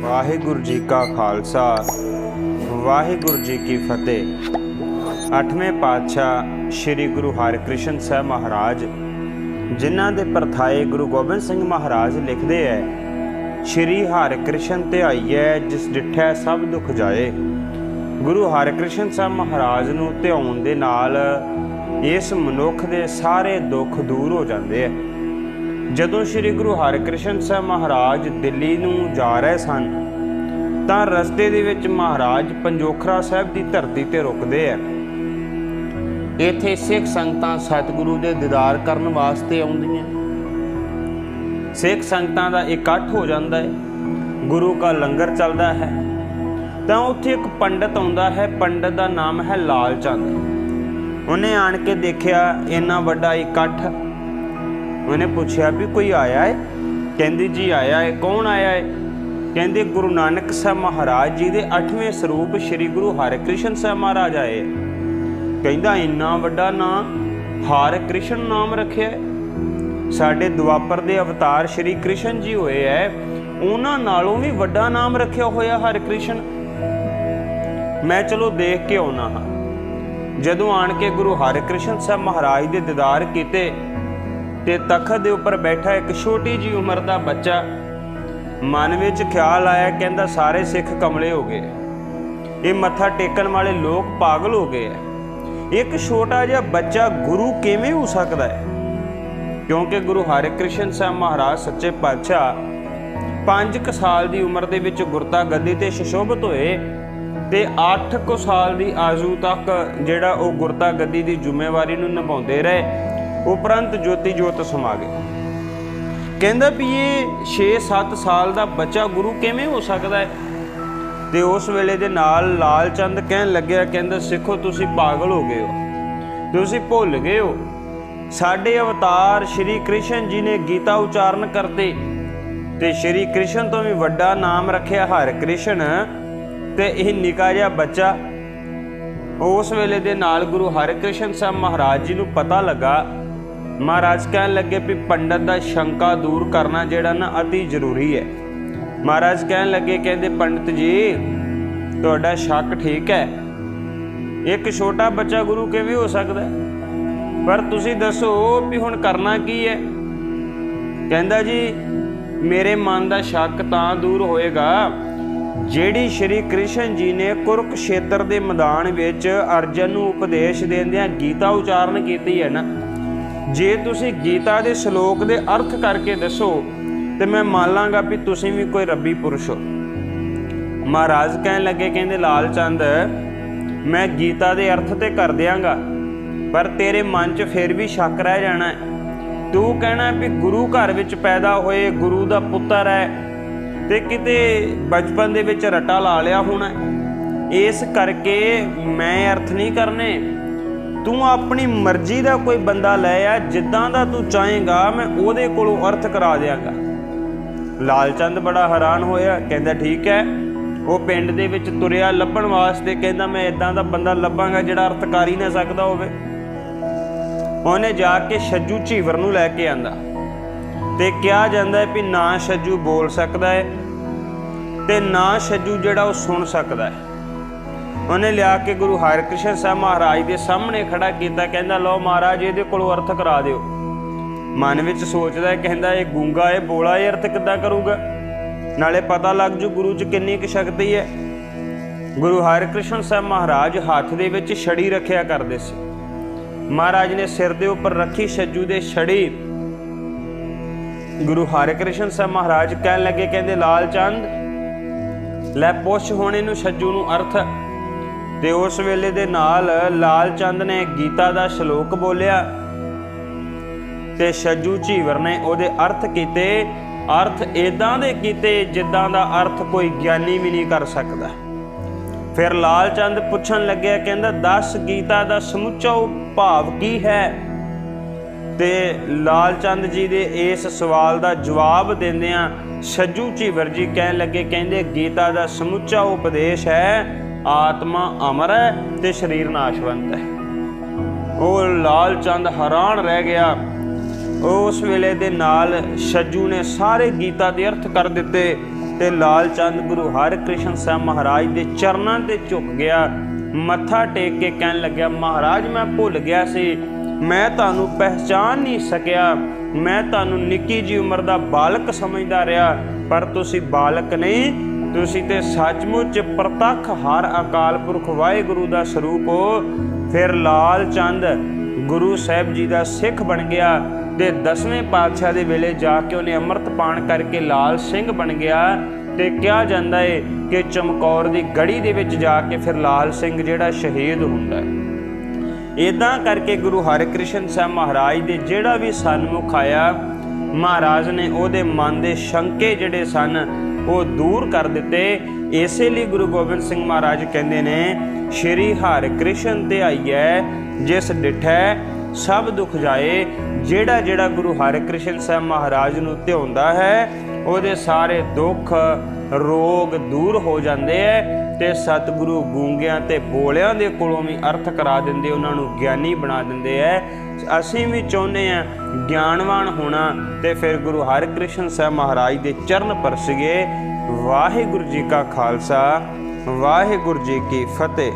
ਵਾਹਿਗੁਰੂ ਜੀ ਕਾ ਖਾਲਸਾ, ਵਾਹਿਗੁਰੂ ਜੀ ਕੀ ਫਤਿਹ। ਅੱਠਵੇਂ ਪਾਤਸ਼ਾਹ ਸ੍ਰੀ ਗੁਰੂ ਹਰਿਕ੍ਰਿਸ਼ਨ ਸਾਹਿਬ ਮਹਾਰਾਜ, ਜਿਨ੍ਹਾਂ ਦੇ ਪਰਥਾਏ ਗੁਰੂ ਗੋਬਿੰਦ ਸਿੰਘ ਮਹਾਰਾਜ ਲਿਖਦੇ ਐ, ਸ੍ਰੀ ਹਰਿਕ੍ਰਿਸ਼ਨ ਤੇ ਆਈਐ, ਜਿਸ ਡਿਠੈ ਸਭ ਦੁੱਖ ਜਾਏ। ਗੁਰੂ ਹਰਿਕ੍ਰਿਸ਼ਨ ਸਾਹਿਬ ਮਹਾਰਾਜ ਨੂੰ ਧਿਆਉਣ ਦੇ ਨਾਲ ਇਸ ਮਨੁੱਖ ਦੇ ਸਾਰੇ ਦੁੱਖ ਦੂਰ ਹੋ ਜਾਂਦੇ ਐ। ਜਦੋਂ ਸ੍ਰੀ ਗੁਰੂ ਹਰਿਕ੍ਰਿਸ਼ਨ ਸਾਹਿਬ ਮਹਾਰਾਜ ਦਿੱਲੀ ਨੂੰ ਜਾ ਰਹੇ ਸਨ, ਤਾਂ ਰਸਤੇ ਦੇ ਵਿੱਚ ਮਹਾਰਾਜ ਪੰਜੋਖਰਾ ਸਾਹਿਬ ਦੀ ਧਰਤੀ ਤੇ ਰੁਕਦੇ ਆ। ਇੱਥੇ ਸਿੱਖ ਸੰਗਤਾਂ ਸਤਿਗੁਰੂ ਦੇ ਦੀਦਾਰ ਕਰਨ ਵਾਸਤੇ ਆਉਂਦੀਆਂ। ਸਿੱਖ ਸੰਗਤਾਂ ਦਾ ਇਕੱਠ ਹੋ ਜਾਂਦਾ ਹੈ। ਗੁਰੂ ਦਾ ਲੰਗਰ ਚੱਲਦਾ ਹੈ। ਤਾਂ ਉੱਥੇ ਇੱਕ ਪੰਡਤ ਆਉਂਦਾ ਹੈ। ਪੰਡਤ ਦਾ ਨਾਮ ਹੈ ਲਾਲ ਚੰਦ। ਉਹਨੇ ਆਣ ਕੇ ਦੇਖਿਆ, ਇੰਨਾ ਵੱਡਾ ਇਕੱਠ ਉਹਨੇ ਪੁੱਛਿਆ ਵੀ ਕੋਈ ਆਇਆ ਹੈ ਕਹਿੰਦੀ ਜੀ ਆਇਆ ਹੈ ਕੌਣ ਆਇਆ ਹੈ ਕਹਿੰਦੇ ਗੁਰੂ ਨਾਨਕ ਸਾਹਿਬ ਮਹਾਰਾਜ ਜੀ ਦੇ 8ਵੇਂ ਸਰੂਪ ਸ੍ਰੀ ਗੁਰੂ ਹਰਿਕ੍ਰਿਸ਼ਨ ਸਾਹਿਬ ਮਹਾਰਾਜ ਆਏ ਕਹਿੰਦਾ ਇੰਨਾ ਵੱਡਾ ਨਾਮ ਹਰਿਕ੍ਰਿਸ਼ਨ ਨਾਮ ਰੱਖਿਆ ਸਾਡੇ ਦੁਆਪਰ ਦੇ ਅਵਤਾਰ ਸ੍ਰੀ ਕ੍ਰਿਸ਼ਨ ਜੀ ਹੋਏ ਐ ਉਹਨਾਂ ਨਾਲੋਂ ਵੀ ਵੱਡਾ ਨਾਮ ਰੱਖਿਆ ਹੋਇਆ ਹਰਿਕ੍ਰਿਸ਼ਨ ਮੈਂ ਚਲੋ ਦੇਖ ਕੇ ਆਉਣਾ ਹਾਂ ਜਦੋਂ ਆਣ ਕੇ ਗੁਰੂ ਹਰਿਕ੍ਰਿਸ਼ਨ ਸਾਹਿਬ ਮਹਾਰਾਜ ਦੇ ਦੀਦਾਰ ਕੀਤੇ ਤੇ ਤਖਤ ਦੇ ਉੱਪਰ ਬੈਠਾ ਇੱਕ ਛੋਟੀ ਜੀ ਉਮਰ ਦਾ ਬੱਚਾ ਮਨ ਵਿੱਚ ਖਿਆਲ ਆਇਆ, ਕਹਿੰਦਾ ਸਾਰੇ ਸਿੱਖ ਕਮਲੇ ਹੋ ਗਏ। ਇਹ ਮੱਥਾ ਟੇਕਣ ਵਾਲੇ ਲੋਕ ਪਾਗਲ ਹੋ ਗਏ ਐ ਇੱਕ ਛੋਟਾ ਜਿਹਾ ਬੱਚਾ ਗੁਰੂ ਕਿਵੇਂ ਹੋ ਸਕਦਾ ਹੈ? ਕਿਉਂਕਿ ਗੁਰੂ ਹਰਿਕ੍ਰਿਸ਼ਨ ਸਾਹਿਬ ਮਹਾਰਾਜ ਸੱਚੇ ਪਾਤਸ਼ਾਹ 5 ਸਾਲ ਦੀ ਉਮਰ ਦੇ ਵਿੱਚ ਗੁਰਤਾ ਗੱਦੀ ਤੇ ਸ਼ਸ਼ੋਭਤ ਹੋਏ ਤੇ 8 ਕੁ ਸਾਲ ਦੀ ਆਜੂ ਤੱਕ ਜਿਹੜਾ ਉਹ ਗੁਰਤਾ ਗੱਦੀ ਦੀ ਜ਼ਿੰਮੇਵਾਰੀ ਨੂੰ ਨਿਭਾਉਂਦੇ ਰਹੇ। ਉਪਰੰਤ ਜੋਤੀ ਜੋਤ ਸਮਾ ਗਏ ਕਹਿੰਦਾ ਵੀ ਇਹ 6-7 ਸਾਲ ਦਾ ਬੱਚਾ ਗੁਰੂ ਕਿਵੇਂ ਹੋ ਸਕਦਾ ਹੈ? ਤੇ ਉਸ ਵੇਲੇ ਦੇ ਨਾਲ ਲਾਲ ਚੰਦ ਕਹਿਣ ਲੱਗਿਆ, ਕਹਿੰਦਾ, ਸਿੱਖੋ, ਤੁਸੀਂ ਪਾਗਲ ਹੋ ਗਏ ਹੋ। ਤੁਸੀਂ ਭੁੱਲ ਗਏ ਹੋ। ਸਾਡੇ ਅਵਤਾਰ ਸ਼੍ਰੀ ਕ੍ਰਿਸ਼ਨ ਜੀ ਨੇ ਗੀਤਾ ਉਚਾਰਨ ਕਰਤੇ ਤੇ ਸ਼੍ਰੀ ਕ੍ਰਿਸ਼ਨ ਤੋਂ ਵੀ ਵੱਡਾ ਨਾਮ ਰੱਖਿਆ ਹਰ ਕ੍ਰਿਸ਼ਨ ਤੇ ਇਹ ਨਿੱਕਾ ਜਿਹਾ ਬੱਚਾ। ਉਸ ਵੇਲੇ ਦੇ ਨਾਲ ਗੁਰੂ ਹਰਿਕ੍ਰਿਸ਼ਨ ਸਾਹਿਬ ਮਹਾਰਾਜ ਜੀ ਨੂੰ ਪਤਾ ਲੱਗਾ ਮਹਾਰਾਜ ਕਹਿਣ ਲੱਗੇ ਵੀ ਪੰਡਤ ਦਾ ਸ਼ੰਕਾ ਦੂਰ ਕਰਨਾ ਜਿਹੜਾ ਨਾ ਅਤੀ ਜ਼ਰੂਰੀ ਹੈ। ਮਹਾਰਾਜ ਕਹਿਣ ਲੱਗੇ, ਕਹਿੰਦੇ, ਪੰਡਤ ਜੀ, ਤੁਹਾਡਾ ਸ਼ੱਕ ਠੀਕ ਹੈ। ਇੱਕ ਛੋਟਾ ਬੱਚਾ ਗੁਰੂ ਕਿਵੇਂ ਹੋ ਸਕਦਾ ਪਰ ਤੁਸੀਂ ਦੱਸੋ ਵੀ ਹੁਣ ਕਰਨਾ ਕੀ ਹੈ? ਕਹਿੰਦਾ ਜੀ, ਮੇਰੇ ਮਨ ਦਾ ਸ਼ੱਕ ਤਾਂ ਦੂਰ ਹੋਏਗਾ। ਜਿਹੜੀ ਸ਼੍ਰੀ ਕ੍ਰਿਸ਼ਨ ਜੀ ਨੇ ਕੁਰਕਸ਼ੇਤਰ ਦੇ ਮੈਦਾਨ ਵਿੱਚ ਅਰਜਨ ਨੂੰ ਉਪਦੇਸ਼ ਦਿੰਦਿਆਂ ਗੀਤਾ ਉਚਾਰਨ ਕੀਤੀ ਹੈ ਨਾ ਜੇ ਤੁਸੀਂ ਗੀਤਾ ਦੇ ਸ਼ਲੋਕ ਦੇ ਅਰਥ ਕਰਕੇ ਦੱਸੋ, ਤੇ ਮੈਂ ਮੰਨ ਲਾਂਗਾ ਵੀ ਤੁਸੀਂ ਵੀ ਕੋਈ ਰੱਬੀ ਪੁਰਸ਼ ਹੋ। ਮਹਾਰਾਜ ਕਹਿਣ ਲੱਗੇ, ਕਹਿੰਦੇ, ਲਾਲ ਚੰਦ, ਮੈਂ ਗੀਤਾ ਦੇ ਅਰਥ ਤੇ ਕਰ ਦਿਆਂਗਾ, ਪਰ ਤੇਰੇ ਮਨ 'ਚ ਫਿਰ ਵੀ ਸ਼ੱਕ ਰਹਿ ਜਾਣਾ ਤੂੰ ਕਹਿਣਾ ਵੀ ਗੁਰੂ ਘਰ ਵਿੱਚ ਪੈਦਾ ਹੋਏ ਗੁਰੂ ਦਾ ਪੁੱਤਰ ਹੈ, ਤੇ ਕਿਤੇ ਬਚਪਨ ਦੇ ਵਿੱਚ ਰਟਾ ਲਾ ਲਿਆ ਹੋਣਾ ਇਸ ਕਰਕੇ ਮੈਂ ਅਰਥ ਨਹੀਂ ਕਰਨੇ। ਤੂੰ ਆਪਣੀ ਮਰਜ਼ੀ ਦਾ ਕੋਈ ਬੰਦਾ ਲੈ ਆ, ਜਿੱਦਾਂ ਦਾ ਤੂੰ ਚਾਹੇਗਾ, ਮੈਂ ਉਹਦੇ ਕੋਲੋਂ ਅਰਥ ਕਰਾ ਦਿਆਂਗਾ। ਲਾਲਚੰਦ ਬੜਾ ਹੈਰਾਨ ਹੋਇਆ, ਕਹਿੰਦਾ, ਠੀਕ ਹੈ। ਉਹ ਪਿੰਡ ਦੇ ਵਿੱਚ ਤੁਰਿਆ ਲੱਭਣ ਵਾਸਤੇ ਕਹਿੰਦਾ, ਮੈਂ ਇਦਾਂ ਦਾ ਬੰਦਾ ਲੱਭਾਂਗਾ ਜਿਹੜਾ ਅਰਥ ਕਰ ਹੀ ਨਾ ਸਕਦਾ ਹੋਵੇ। ਉਹਨੇ ਜਾ ਕੇ ਛੱਜੂ ਝੀਵਰ ਨੂੰ ਲੈ ਕੇ ਆਂਦਾ ਤੇ ਕਿਹਾ ਜਾਂਦਾ ਹੈ ਵੀ ਨਾ ਛੱਜੂ ਬੋਲ ਸਕਦਾ ਹੈ ਤੇ ਨਾ ਛੱਜੂ ਜਿਹੜਾ ਉਹ ਸੁਣ ਸਕਦਾ ਹੈ। ਉਹਨੇ ਲਿਆ ਕੇ ਗੁਰੂ ਹਰਿਕ੍ਰਿਸ਼ਨ ਸਾਹਿਬ ਮਹਾਰਾਜ ਦੇ ਸਾਹਮਣੇ ਖੜਾ ਕੀਤਾ, ਕਹਿੰਦਾ, ਲਓ ਮਹਾਰਾਜ, ਇਹਦੇ ਕੋਲੋਂ ਅਰਥ ਕਰਾ ਦਿਓ। ਮਨ ਵਿੱਚ ਸੋਚਦਾ ਕਹਿੰਦਾ, ਇਹ ਗੂੰਗਾ, ਇਹ ਬੋਲਾ, ਇਹ ਅਰਥ ਕਿੱਦਾਂ ਕਰੂਗਾ? ਨਾਲੇ ਪਤਾ ਲੱਗ ਜੂ ਗੁਰੂ 'ਚ ਕਿੰਨੀ ਕੁ ਸ਼ਕਤੀ ਹੈ। ਗੁਰੂ ਹਰਿਕ੍ਰਿਸ਼ਨ ਸਾਹਿਬ ਮਹਾਰਾਜ ਹੱਥ ਦੇ ਵਿੱਚ ਛੜੀ ਰੱਖਿਆ ਕਰਦੇ ਸੀ। ਮਹਾਰਾਜ ਨੇ ਸਿਰ ਦੇ ਉੱਪਰ ਰੱਖੀ, ਛੱਜੂ ਦੇ ਛੜੀ। ਗੁਰੂ ਹਰਿਕ੍ਰਿਸ਼ਨ ਸਾਹਿਬ ਮਹਾਰਾਜ ਕਹਿਣ ਲੱਗੇ, ਕਹਿੰਦੇ, ਲਾਲ ਚੰਦ, ਲੈ ਪੁੱਛ ਹੁਣ ਇਹਨੂੰ ਛੱਜੂ ਨੂੰ ਅਰਥ। ਤੇ ਉਸ ਵੇਲੇ ਦੇ ਨਾਲ ਲਾਲ ਚੰਦ ਨੇ ਗੀਤਾ ਦਾ ਸ਼ਲੋਕ ਬੋਲਿਆ ਤੇ ਛੱਜੂ ਝੀਵਰ ਨੇ ਉਹਦੇ ਅਰਥ ਕੀਤੇ। ਅਰਥ ਇਦਾਂ ਦੇ ਕੀਤੇ ਜਿੱਦਾਂ ਦਾ ਅਰਥ ਕੋਈ ਗਿਆਨੀ ਵੀ ਨਹੀਂ ਕਰ ਸਕਦਾ। ਫਿਰ ਲਾਲ ਚੰਦ ਪੁੱਛਣ ਲੱਗਿਆ, ਕਹਿੰਦਾ 10 ਗੀਤਾ ਦਾ ਸਮੁੱਚਾ ਭਾਵ ਕੀ ਹੈ? ਤੇ ਲਾਲ ਚੰਦ ਜੀ ਦੇ ਇਸ ਸਵਾਲ ਦਾ ਜਵਾਬ ਦਿੰਦਿਆਂ ਸੱਜੂ ਝੀਵਰ ਜੀ ਕਹਿਣ ਲੱਗੇ, ਕਹਿੰਦੇ, ਗੀਤਾ ਦਾ ਸਮੁੱਚਾ ਉਪਦੇਸ਼ ਹੈ ਆਤਮਾ ਅਮਰ ਹੈ ਤੇ ਸਰੀਰ ਨਾਸ਼ਵੰਤ ਹੈ। ਉਹ ਲਾਲ ਚੰਦ ਹੈਰਾਨ ਰਹਿ ਗਿਆ। ਉਸ ਵੇਲੇ ਦੇ ਨਾਲ ਛੱਜੂ ਨੇ ਸਾਰੇ ਗੀਤਾ ਦੇ ਅਰਥ ਕਰ ਦਿੱਤੇ ਤੇ ਲਾਲ ਚੰਦ ਗੁਰੂ ਹਰਿਕ੍ਰਿਸ਼ਨ ਸਾਹਿਬ ਮਹਾਰਾਜ ਦੇ ਚਰਨਾਂ ਤੇ ਝੁਕ ਗਿਆ। ਮੱਥਾ ਟੇਕ ਕੇ ਕਹਿਣ ਲੱਗਿਆ, ਮਹਾਰਾਜ, ਮੈਂ ਭੁੱਲ ਗਿਆ ਸੀ। ਮੈਂ ਤੁਹਾਨੂੰ ਪਹਿਚਾਨ ਨਹੀਂ ਸਕਿਆ। ਮੈਂ ਤੁਹਾਨੂੰ ਨਿੱਕੀ ਜੀ ਉਮਰ ਦਾ ਬਾਲਕ ਸਮਝਦਾ ਰਿਹਾ, ਪਰ ਤੁਸੀਂ ਬਾਲਕ ਨਹੀਂ ਤੁਸੀਂ ਤੇ ਸੱਚਮੁੱਚ ਪ੍ਰਤੱਖ ਹਰ ਅਕਾਲ ਪੁਰਖ ਵਾਹਿਗੁਰੂ ਦਾ ਸਰੂਪ ਹੋ। ਫਿਰ ਲਾਲ ਚੰਦ ਗੁਰੂ ਸਾਹਿਬ ਜੀ ਦਾ ਸਿੱਖ ਬਣ ਗਿਆ ਤੇ ਦਸਵੇਂ ਪਾਤਸ਼ਾਹ ਦੇ ਵੇਲੇ ਜਾ ਕੇ ਉਹਨੇ ਅੰਮ੍ਰਿਤ ਪਾਣ ਕਰਕੇ ਲਾਲ ਸਿੰਘ ਬਣ ਗਿਆ ਤੇ ਕਿਹਾ ਜਾਂਦਾ ਏ ਕਿ ਚਮਕੌਰ ਦੀ ਗੜੀ ਦੇ ਵਿੱਚ ਜਾ ਕੇ ਫਿਰ ਲਾਲ ਸਿੰਘ ਜਿਹੜਾ ਸ਼ਹੀਦ ਹੁੰਦਾ ਹੈ। ਇਦਾਂ ਕਰਕੇ ਗੁਰੂ ਹਰਿਕ੍ਰਿਸ਼ਨ ਸਾਹਿਬ ਮਹਾਰਾਜ ਦੇ ਜਿਹੜਾ ਵੀ ਸਨਮੁਖ ਆਇਆ, ਮਹਾਰਾਜ ਨੇ ਉਹਦੇ ਮਨ ਦੇ ਸ਼ੰਕੇ ਜਿਹੜੇ ਸਨ ਉਹ ਦੂਰ ਕਰ ਦਿੱਤੇ। ਇਸੇ ਲਈ ਗੁਰੂ ਗੋਬਿੰਦ ਸਿੰਘ ਮਹਾਰਾਜ ਕਹਿੰਦੇ ਨੇ, ਸ਼੍ਰੀ ਹਰਿਕ੍ਰਿਸ਼ਨ ਤੇ ਆਈਐ, ਜਿਸ ਡਿਠੈ ਸਭ ਦੁੱਖ ਜਾਏ, ਜਿਹੜਾ ਜਿਹੜਾ ਗੁਰੂ ਹਰਿਕ੍ਰਿਸ਼ਨ ਸਾਹਿਬ ਮਹਾਰਾਜ ਨੂੰ ਧਿਆਉਂਦਾ ਹੈ, ਉਹਦੇ ਸਾਰੇ ਦੁੱਖ ਰੋਗ ਦੂਰ ਹੋ ਜਾਂਦੇ ਐ ਤੇ ਸਤਿਗੁਰੂ ਗੂੰਗਿਆਂ ਤੇ ਬੋਲਿਆਂ ਦੇ ਕੋਲੋਂ ਵੀ ਅਰਥ ਕਰਾ ਦਿੰਦੇ, ਉਹਨਾਂ ਨੂੰ ਗਿਆਨੀ ਬਣਾ ਦਿੰਦੇ ਐ। ਅਸੀਂ ਵੀ ਚਾਹੁੰਦੇ ਆ ਗਿਆਨਵਾਨ ਹੋਣਾ ਤੇ ਫਿਰ ਗੁਰੂ ਹਰਿਕ੍ਰਿਸ਼ਨ ਸਾਹਿਬ ਮਹਾਰਾਜ ਦੇ ਚਰਨ ਪਰਸਗੇ ਵਾਹਿਗੁਰੂ ਜੀ ਕਾ ਖਾਲਸਾ, ਵਾਹਿਗੁਰੂ ਜੀ ਕੀ ਫਤਿਹ।